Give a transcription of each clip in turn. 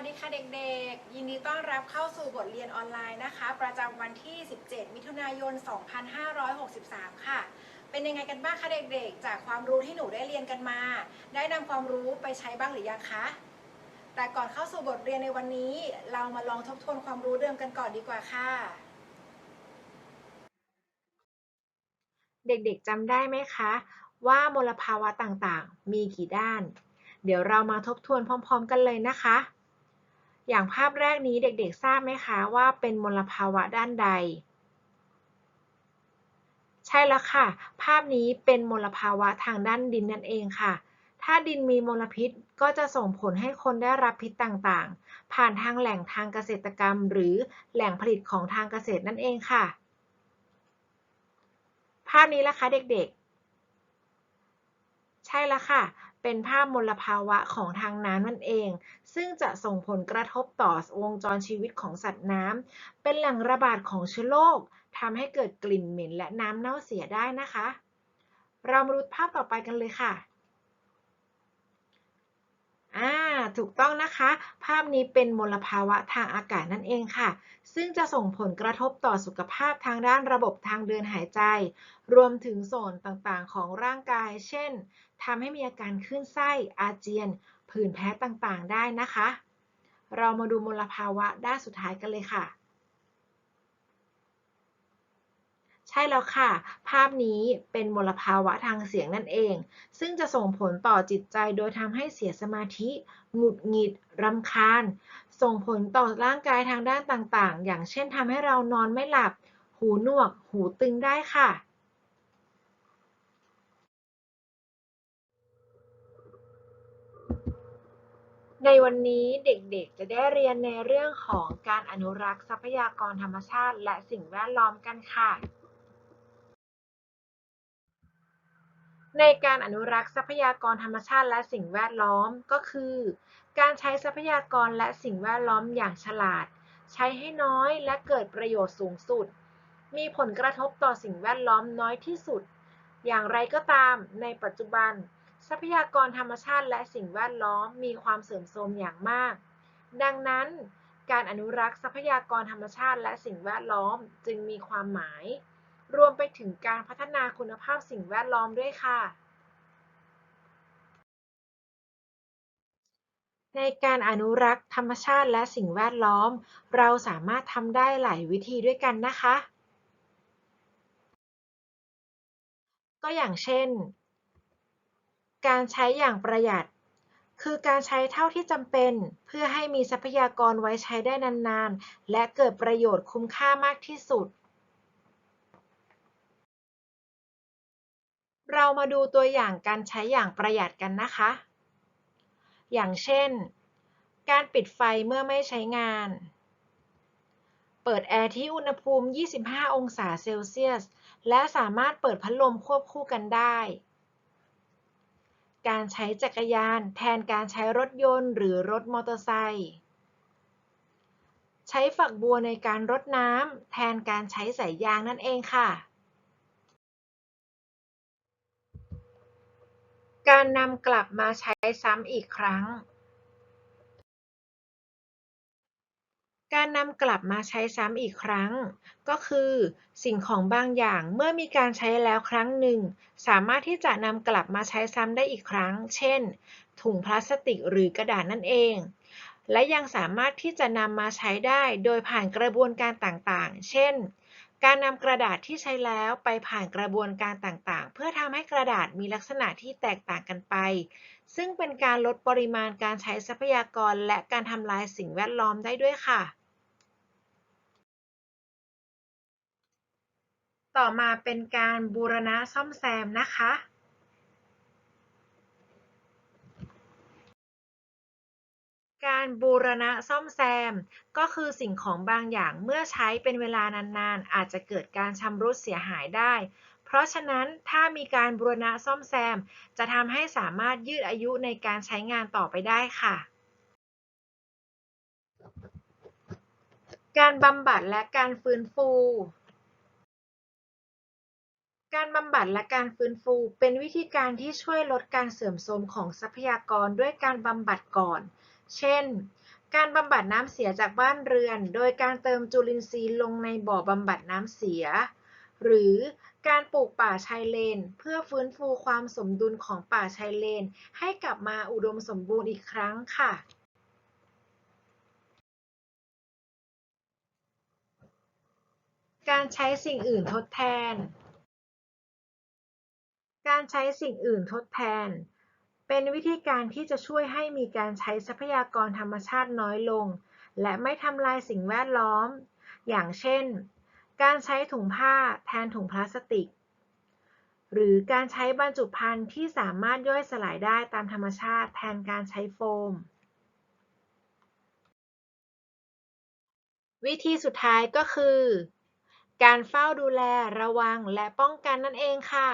วัสดีค่ะเด็กๆ ยินดีต้อนรับเข้าสู่บทเรียนออนไลน์นะคะ ประจำวันที่ 17 มิถุนายน 2563 ค่ะ เป็นยังไงกันบ้างคะเด็กๆ จากความรู้ที่หนูได้เรียนกันมา ได้นำความรู้ไปใช้บ้างหรือยังคะ แต่ก่อนเข้าสู่บทเรียนในวันนี้ เรามาลองทบทวนความรู้เดิมกันก่อนดีกว่าค่ะ เด็กๆจำได้ไหมคะ ว่ามลภาวะต่างๆ มีกี่ด้านเดี๋ยวเรามาทบทวนพร้อม ๆ กันเลยนะคะ อย่างภาพแรกนี้เด็กๆ ทราบไหมคะว่าเป็นมลภาวะด้านใด ใช่แล้วค่ะ ภาพนี้เป็นมลภาวะทางด้านดินนั่นเองค่ะ ถ้าดินมีมลพิษก็จะส่งผลให้คนได้รับพิษต่างๆ ผ่านทางแหล่งทางเกษตรกรรม หรือแหล่งผลิตของทางเกษตรนั่นเองค่ะ ภาพนี้ละคะเด็กๆ ใช่แล้วค่ะ เป็นภาพมลภาวะของทางน้ำนั่นเอง ซึ่งจะส่งผลกระทบต่อวงจรชีวิตของสัตว์น้ำ เป็นแหล่งระบาดของเชื้อโรคทำให้เกิดกลิ่นเหม็นและน้ำเน่าเสียได้นะคะ เรามาดูภาพต่อไปกันเลยค่ะ อ่าถูกต้องนะคะ ภาพนี้เป็นมลภาวะทางอากาศนั่นเองค่ะ ซึ่งจะส่งผลกระทบต่อสุขภาพทางด้านระบบทางเดินหายใจ รวมถึงส่วนต่างๆ ของร่างกาย เช่นทำให้มีอาการคลื่นไส้ อาเจียน ผื่นแพ้ต่างๆ ได้นะคะ เรามาดูมลภาวะด้านสุดท้ายกันเลยค่ะ ใช่แล้วค่ะ ภาพนี้เป็นมลภาวะทางเสียงนั่นเอง ซึ่งจะส่งผลต่อจิตใจโดยทำให้เสียสมาธิ หงุดหงิดรำคาญ ส่งผลต่อร่างกายทางด้านต่างๆ อย่างเช่นทำให้เรานอนไม่หลับ หูหนวก หูตึงได้ค่ะในวันนี้เด็กๆ จะได้เรียนในเรื่องของการอนุรักษ์ทรัพยากรธรรมชาติ และสิ่งแวดล้อมกันค่ะ ในการอนุรักษ์ทรัพยากรธรรมชาติและสิ่งแวดล้อมก็คือ การใช้ทรัพยากรและสิ่งแวดล้อมอย่างฉลาด ใช้ให้น้อยและเกิดประโยชน์สูงสุด มีผลกระทบต่อสิ่งแวดล้อมน้อยที่สุด อย่างไรก็ตาม ในปัจจุบัน ทรัพยากรธรรมชาติและสิ่งแวดล้อมมีความเสื่อมโทรมอย่างมาก ดังนั้น การอนุรักษ์ทรัพยากรธรรมชาติและสิ่งแวดล้อมจึงมีความหมาย รวมไปถึงการพัฒนาคุณภาพสิ่งแวดล้อมด้วยค่ะ ในการอนุรักษ์ธรรมชาติและสิ่งแวดล้อม เราสามารถทำได้หลายวิธีด้วยกันนะคะ ก็อย่างเช่น การใช้อย่างประหยัดคือการใช้เท่าที่จำเป็นเพื่อให้มีทรัพยากรไว้ใช้ได้นานๆ และเกิดประโยชน์คุ้มค่ามากที่สุด เรามาดูตัวอย่างการใช้อย่างประหยัดกันนะคะ อย่างเช่น การปิดไฟเมื่อไม่ใช้งาน เปิดแอร์ที่อุณหภูมิ 25 องศาเซลเซียส และสามารถเปิดพัดลมควบคู่กันได้ การใช้จักรยานแทนการใช้รถยนต์หรือรถมอเตอร์ไซค์ใช้ฝักบัวในการรดน้ำแทนการใช้สายยางนั่นเองค่ะ การนำกลับมาใช้ซ้ำอีกครั้ง การนำกลับมาใช้ซ้ำอีกครั้ง ก็คือ สิ่งของบางอย่างเมื่อมีการใช้แล้วครั้งหนึ่ง สามารถที่จะนำกลับมาใช้ซ้ำได้อีกครั้ง เช่น ถุงพลาสติกหรือกระดาษนั่นเอง และยังสามารถที่จะนำมาใช้ได้โดยผ่านกระบวนการต่างๆ เช่น การนำกระดาษที่ใช้แล้วไปผ่านกระบวนการต่างๆ เพื่อทำให้กระดาษมีลักษณะที่แตกต่างกันไป ซึ่งเป็นการลดปริมาณการใช้ทรัพยากรและการทำลายสิ่งแวดล้อมได้ด้วยค่ะ ต่อมาเป็นการบูรณะซ่อมแซมนะคะ การบูรณะซ่อมแซม ก็คือสิ่งของบางอย่างเมื่อใช้เป็นเวลานานๆ อาจจะเกิดการชำรุดเสียหายได้ เพราะฉะนั้นถ้ามีการบูรณะซ่อมแซม จะทำให้สามารถยืดอายุในการใช้งานต่อไปได้ค่ะ การบำบัดและการฟื้นฟูการบำบัดและการฟื้นฟู เป็นวิธีการที่ช่วยลดการเสื่อมโทรมของทรัพยากรด้วยการบำบัดก่อน เช่น การบำบัดน้ำเสียจากบ้านเรือน โดยการเติมจุลินทรีย์ลงในบ่อบำบัดน้ำเสีย หรือการปลูกป่าชายเลน เพื่อฟื้นฟูความสมดุลของป่าชายเลน ให้กลับมาอุดมสมบูรณ์อีกครั้งค่ะการใช้สิ่งอื่นทดแทน การใช้สิ่งอื่นทดแทน เป็นวิธีการที่จะช่วยให้มีการใช้ทรัพยากรธรรมชาติน้อยลง และไม่ทำลายสิ่งแวดล้อม อย่างเช่น การใช้ถุงผ้าแทนถุงพลาสติก หรือการใช้บรรจุภัณฑ์ที่สามารถย่อยสลายได้ตามธรรมชาติแทนการใช้โฟม วิธีสุดท้ายก็คือ การเฝ้าดูแลระวังและป้องกันนั่นเองค่ะ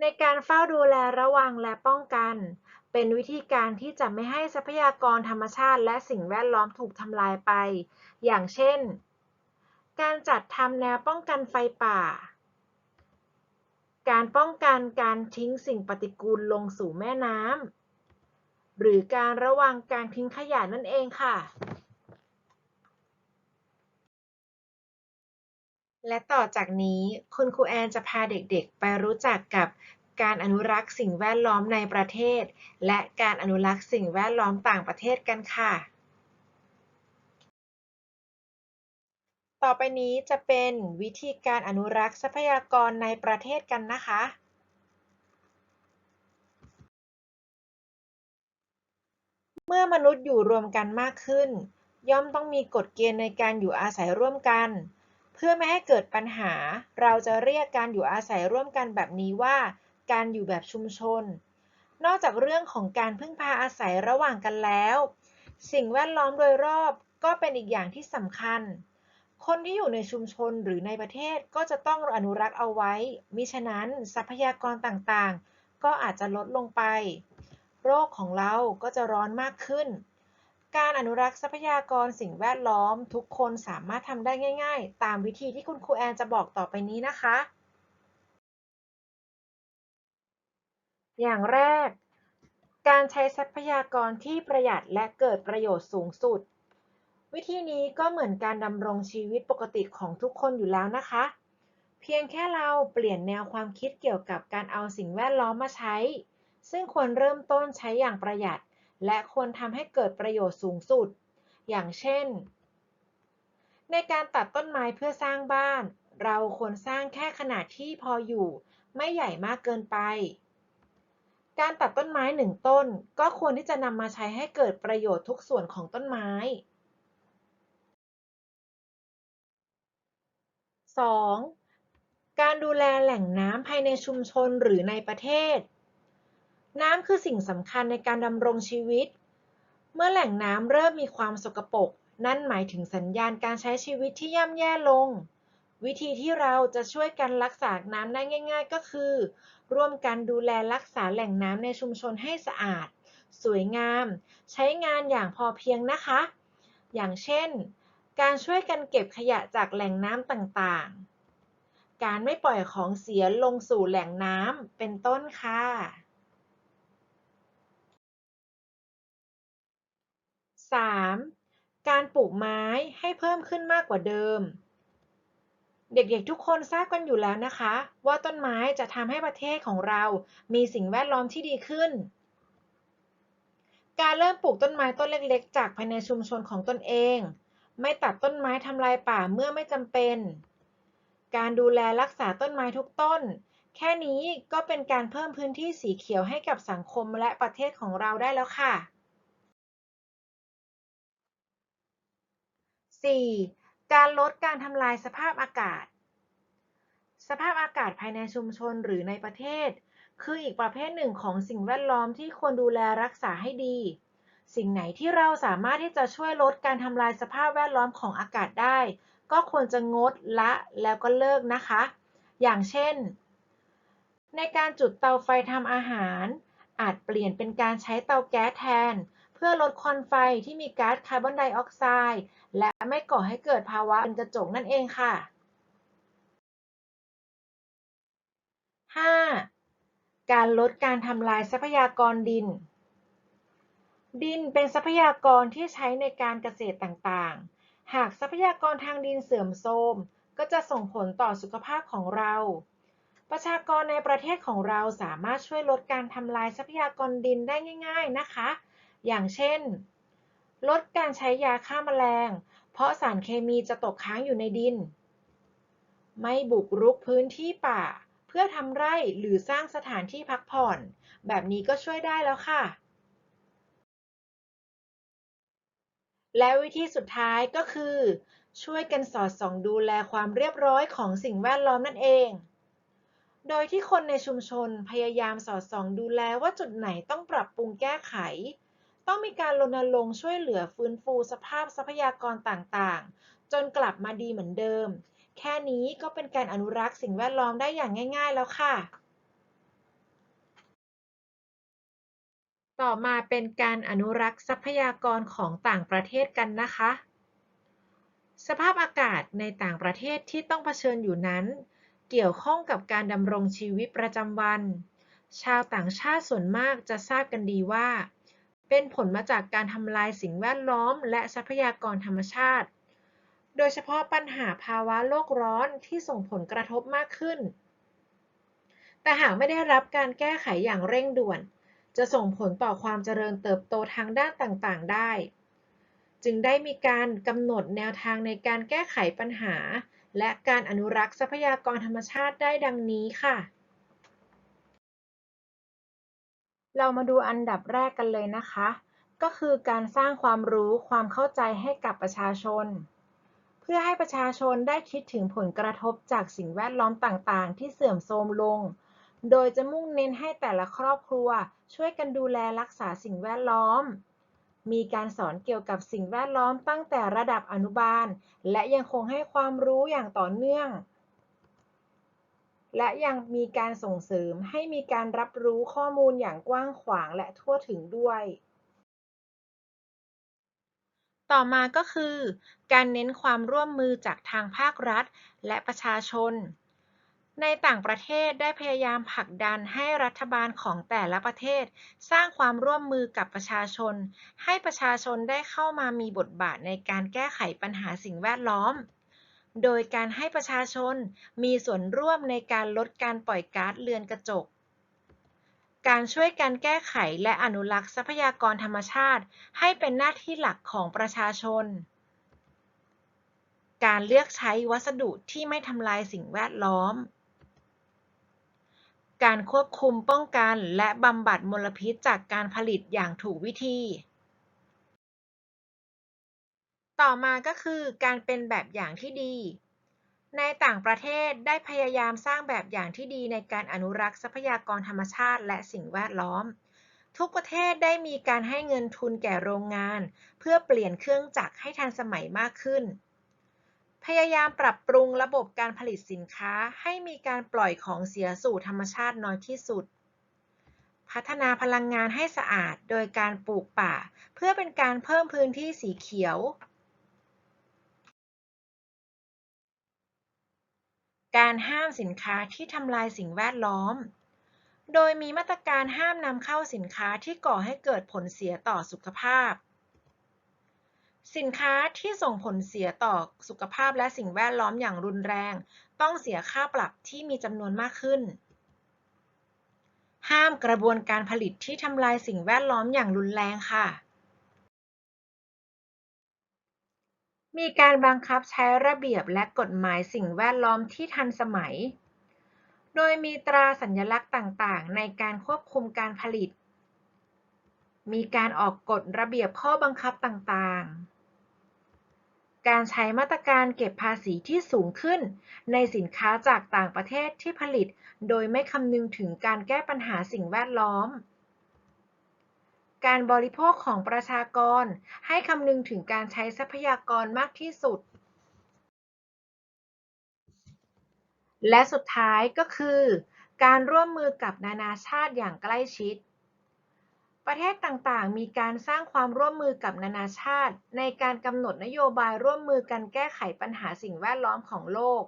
ในการเฝ้าดูแลระวังและป้องกัน เป็นวิธีการที่จะไม่ให้ทรัพยากรธรรมชาติและสิ่งแวดล้อมถูกทำลายไป อย่างเช่น การจัดทำแนวป้องกันไฟป่า การป้องกันการทิ้งสิ่งปฏิกูลลงสู่แม่น้ำหรือการระวังการทิ้งขยะนั่นเองค่ะ และต่อจากนี้คุณครูแอนจะพาเด็กๆ ไปรู้จักกับการอนุรักษ์สิ่งแวดล้อมในประเทศ และการอนุรักษ์สิ่งแวดล้อมต่างประเทศกันค่ะ ต่อไปนี้จะเป็นวิธีการอนุรักษ์ทรัพยากรในประเทศกันนะคะ เมื่อมนุษย์อยู่รวมกันมากขึ้น ย่อมต้องมีกฎเกณฑ์ในการอยู่อาศัยร่วมกัน เพื่อไม่ให้เกิดปัญหา เราจะเรียกการอยู่อาศัยร่วมกันแบบนี้ว่า การอยู่แบบชุมชน นอกจากเรื่องของการพึ่งพาอาศัยระหว่างกันแล้ว สิ่งแวดล้อมโดยรอบก็เป็นอีกอย่างที่สำคัญ คนที่อยู่ในชุมชนหรือในประเทศก็จะต้องอนุรักษ์เอาไว้ มิฉะนั้นทรัพยากรต่างๆ ก็อาจจะลดลงไป โรคของเราก็จะร้อนมากขึ้น การอนุรักษ์ทรัพยากรสิ่งแวดล้อม ทุกคนสามารถทำได้ง่าย ๆ ตามวิธีที่คุณครูแอนจะบอกต่อไปนี้นะคะ อย่างแรก การใช้ทรัพยากรที่ประหยัดและเกิดประโยชน์สูงสุด วิธีนี้ก็เหมือนการดำรงชีวิตปกติของทุกคนอยู่แล้วนะคะ เพียงแค่เราเปลี่ยนแนวความคิดเกี่ยวกับการเอาสิ่งแวดล้อมมาใช้ ซึ่งควรเริ่มต้นใช้อย่างประหยัด และควรทำให้เกิดประโยชน์สูงสุด อย่างเช่น ในการตัดต้นไม้เพื่อสร้างบ้าน เราควรสร้างแค่ขนาดที่พออยู่ ไม่ใหญ่มากเกินไป การตัดต้นไม้หนึ่งต้น ก็ควรที่จะนำมาใช้ให้เกิดประโยชน์ทุกส่วนของต้นไม้ 2. การดูแลแหล่งน้ำภายในชุมชนหรือในประเทศ น้ำคือสิ่งสำคัญในการดำรงชีวิต เมื่อแหล่งน้ำเริ่มมีความสกปรก นั่นหมายถึงสัญญาณการใช้ชีวิตที่ย่ำแย่ลง วิธีที่เราจะช่วยกันรักษาน้ำได้ง่าย ๆ ก็คือ ร่วมกันดูแลรักษาแหล่งน้ำในชุมชนให้สะอาด สวยงาม ใช้งานอย่างพอเพียงนะคะ อย่างเช่น การช่วยกันเก็บขยะจากแหล่งน้ำต่างๆ การไม่ปล่อยของเสียลงสู่แหล่งน้ำเป็นต้นค่ะ 3. การปลูกไม้ให้เพิ่มขึ้นมากกว่าเดิม เด็กๆทุกคนทราบกันอยู่แล้วนะคะ ว่าต้นไม้จะทำให้ประเทศของเรามีสิ่งแวดล้อมที่ดีขึ้น การเริ่มปลูกต้นไม้ต้นเล็กๆ จากภายในชุมชนของตนเอง ไม่ตัดต้นไม้ทำลายป่าเมื่อไม่จำเป็น การดูแลรักษาต้นไม้ทุกต้น แค่นี้ก็เป็นการเพิ่มพื้นที่สีเขียวให้กับสังคมและประเทศของเราได้แล้วค่ะ 4. การลดการทำลายสภาพอากาศ สภาพอากาศภายในชุมชนหรือในประเทศ คืออีกประเภทหนึ่งของสิ่งแวดล้อมที่ควรดูแลรักษาให้ดี สิ่งไหนที่เราสามารถที่จะช่วยลดการทำลายสภาพแวดล้อมของอากาศได้ ก็ควรจะงดละแล้วก็เลิกนะคะ อย่างเช่น ในการจุดเตาไฟทำอาหาร อาจเปลี่ยนเป็นการใช้เตาแก๊สแทน เพื่อลดควันไฟที่มีก๊าซคาร์บอนไดออกไซด์ และไม่ก่อให้เกิดภาวะเป็นกระจกนั่นเองค่ะ 5. การลดการทำลายทรัพยากรดิน ดินเป็นทรัพยากรที่ใช้ในการเกษตรต่างๆ หากทรัพยากรทางดินเสื่อมโทรมก็จะส่งผลต่อสุขภาพของเรา ประชากรในประเทศของเราสามารถช่วยลดการทำลายทรัพยากรดินได้ง่าย ๆนะคะ อย่างเช่น ลดการใช้ยาฆ่าแมลง เพราะสารเคมีจะตกค้างอยู่ในดิน ไม่บุกรุกพื้นที่ป่า เพื่อทำไร่หรือสร้างสถานที่พักผ่อน แบบนี้ก็ช่วยได้แล้วค่ะ และวิธีสุดท้ายก็คือ ช่วยกันสอดส่องดูแลความเรียบร้อยของสิ่งแวดล้อมนั่นเอง โดยที่คนในชุมชนพยายามสอดส่องดูแลว่าจุดไหนต้องปรับปรุงแก้ไข ต้องมีการรณรงค์ช่วยเหลือฟื้นฟูสภาพทรัพยากรต่างๆ จนกลับมาดีเหมือนเดิม แค่นี้ก็เป็นการอนุรักษ์สิ่งแวดล้อมได้อย่างง่าย ๆ แล้วค่ะ ต่อมาเป็นการอนุรักษ์ทรัพยากรของต่างประเทศกันนะคะ สภาพอากาศในต่างประเทศที่ต้องเผชิญอยู่นั้น เกี่ยวข้องกับการดำรงชีวิตประจำวัน ชาวต่างชาติส่วนมากจะทราบกันดีว่า เป็นผลมาจากการทำลายสิ่งแวดล้อม และทรัพยากรธรรมชาติ โดยเฉพาะปัญหาภาวะโลกร้อนที่ส่งผลกระทบมากขึ้น แต่หากไม่ได้รับการแก้ไขอย่างเร่งด่วน จะส่งผลต่อความเจริญเติบโตทางด้านต่างๆ ได้ จึงได้มีการกำหนดแนวทางในการแก้ไขปัญหา และการอนุรักษ์ทรัพยากรธรรมชาติได้ดังนี้ค่ะ เรามาดูอันดับแรกกันเลยนะคะ ก็คือการสร้างความรู้ความเข้าใจให้กับประชาชน เพื่อให้ประชาชนได้คิดถึงผลกระทบจากสิ่งแวดล้อมต่างๆ ที่เสื่อมโทรมลง โดยจะมุ่งเน้นให้แต่ละครอบครัว ช่วยกันดูแลรักษาสิ่งแวดล้อม มีการสอนเกี่ยวกับสิ่งแวดล้อมตั้งแต่ระดับอนุบาล และยังคงให้ความรู้อย่างต่อเนื่อง และยังมีการส่งเสริมให้มีการรับรู้ข้อมูลอย่างกว้างขวางและทั่วถึงด้วย ต่อมาก็คือ การเน้นความร่วมมือจากทางภาครัฐ และประชาชน ในต่างประเทศได้พยายามผลักดันให้รัฐบาลของแต่ละประเทศ สร้างความร่วมมือกับประชาชน ให้ประชาชนได้เข้ามามีบทบาทในการแก้ไขปัญหาสิ่งแวดล้อม โดยการให้ประชาชนมีส่วนร่วมในการลดการปล่อยก๊าซเรือนกระจก การช่วยกันแก้ไขและอนุรักษ์ทรัพยากรธรรมชาติ ให้เป็นหน้าที่หลักของประชาชน การเลือกใช้วัสดุที่ไม่ทำลายสิ่งแวดล้อม การควบคุมป้องกันและบำบัดมลพิษจากการผลิตอย่างถูกวิธี ต่อมาก็คือการเป็นแบบอย่างที่ดี ในต่างประเทศได้พยายามสร้างแบบอย่างที่ดีในการอนุรักษ์ทรัพยากรธรรมชาติและสิ่งแวดล้อม ทุกประเทศได้มีการให้เงินทุนแก่โรงงาน เพื่อเปลี่ยนเครื่องจักรให้ทันสมัยมากขึ้น พยายามปรับปรุงระบบการผลิตสินค้าให้มีการปล่อยของเสียสู่ธรรมชาติน้อยที่สุดพัฒนาพลังงานให้สะอาดโดยการปลูกป่า เพื่อเป็นการเพิ่มพื้นที่สีเขียว การห้ามสินค้าที่ทำลายสิ่งแวดล้อม โดยมีมาตรการห้ามนำเข้าสินค้าที่ก่อให้เกิดผลเสียต่อสุขภาพ สินค้าที่ส่งผลเสียต่อสุขภาพและสิ่งแวดล้อมอย่างรุนแรง ต้องเสียค่าปรับที่มีจำนวนมากขึ้น ห้ามกระบวนการผลิตที่ทำลายสิ่งแวดล้อมอย่างรุนแรงค่ะ มีการบังคับใช้ระเบียบและกฎหมายสิ่งแวดล้อมที่ทันสมัย โดยมีตราสัญลักษณ์ต่างๆ ในการควบคุมการผลิต มีการออกกฎระเบียบข้อบังคับต่างๆ การใช้มาตรการเก็บภาษีที่สูงขึ้น ในสินค้าจากต่างประเทศที่ผลิต โดยไม่คำนึงถึงการแก้ปัญหาสิ่งแวดล้อม การบริโภคของประชากร ให้คำนึงถึงการใช้ทรัพยากรมากที่สุด และสุดท้ายก็คือ การร่วมมือกับนานาชาติอย่างใกล้ชิด ประเทศต่างๆ มีการสร้างความร่วมมือกับนานาชาติ ในการกำหนดนโยบายร่วมมือกันแก้ไขปัญหาสิ่งแวดล้อมของโลก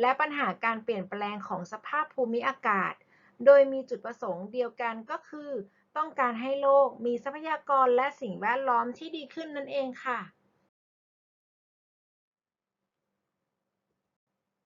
และปัญหาการเปลี่ยนแปลงของสภาพภูมิอากาศ โดยมีจุดประสงค์เดียวกันก็คือ ต้องการให้โลกมีทรัพยากรและสิ่งแวดล้อมที่ดีขึ้นนั่นเองค่ะ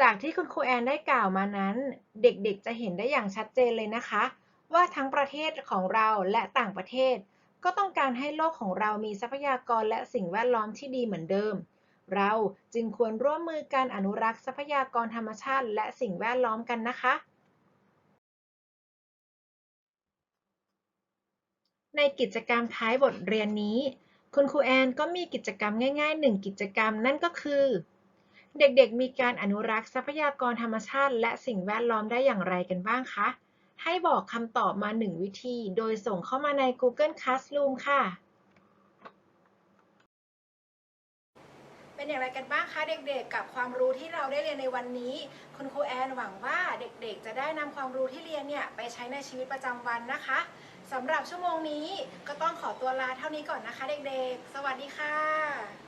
จากที่คุณครูแอนได้กล่าวมานั้น เด็กๆจะเห็นได้อย่างชัดเจนเลยนะคะ ว่าทั้งประเทศของเราและต่างประเทศ ก็ต้องการให้โลกของเรามีทรัพยากรและสิ่งแวดล้อมที่ดีเหมือนเดิม เราจึงควรร่วมมือการอนุรักษ์ทรัพยากรธรรมชาติ และสิ่งแวดล้อมกันนะคะ ในกิจกรรมท้ายบทเรียนนี้ คุณครูแอนก็มีกิจกรรมง่ายๆหนึ่งกิจกรรมนั่นก็คือ เด็กๆ มีการอนุรักษ์ทรัพยากรธรรมชาติ และสิ่งแวดล้อมได้อย่างไรกันบ้างคะ ให้บอกคำตอบมา1วิธี โดยส่งเข้ามาใน Google Classroom ค่ะ เป็นอย่างไรกันบ้างคะเด็กๆ กับความรู้ที่เราได้เรียนในวันนี้ คุณครูแอนหวังว่าเด็กๆ จะได้นำความรู้ที่เรียนเนี่ยไปใช้ในชีวิตประจำวันนะคะ สำหรับชั่วโมงนี้ก็ต้องขอตัวลาเท่านี้ก่อนนะคะเด็กๆ สวัสดีค่ะ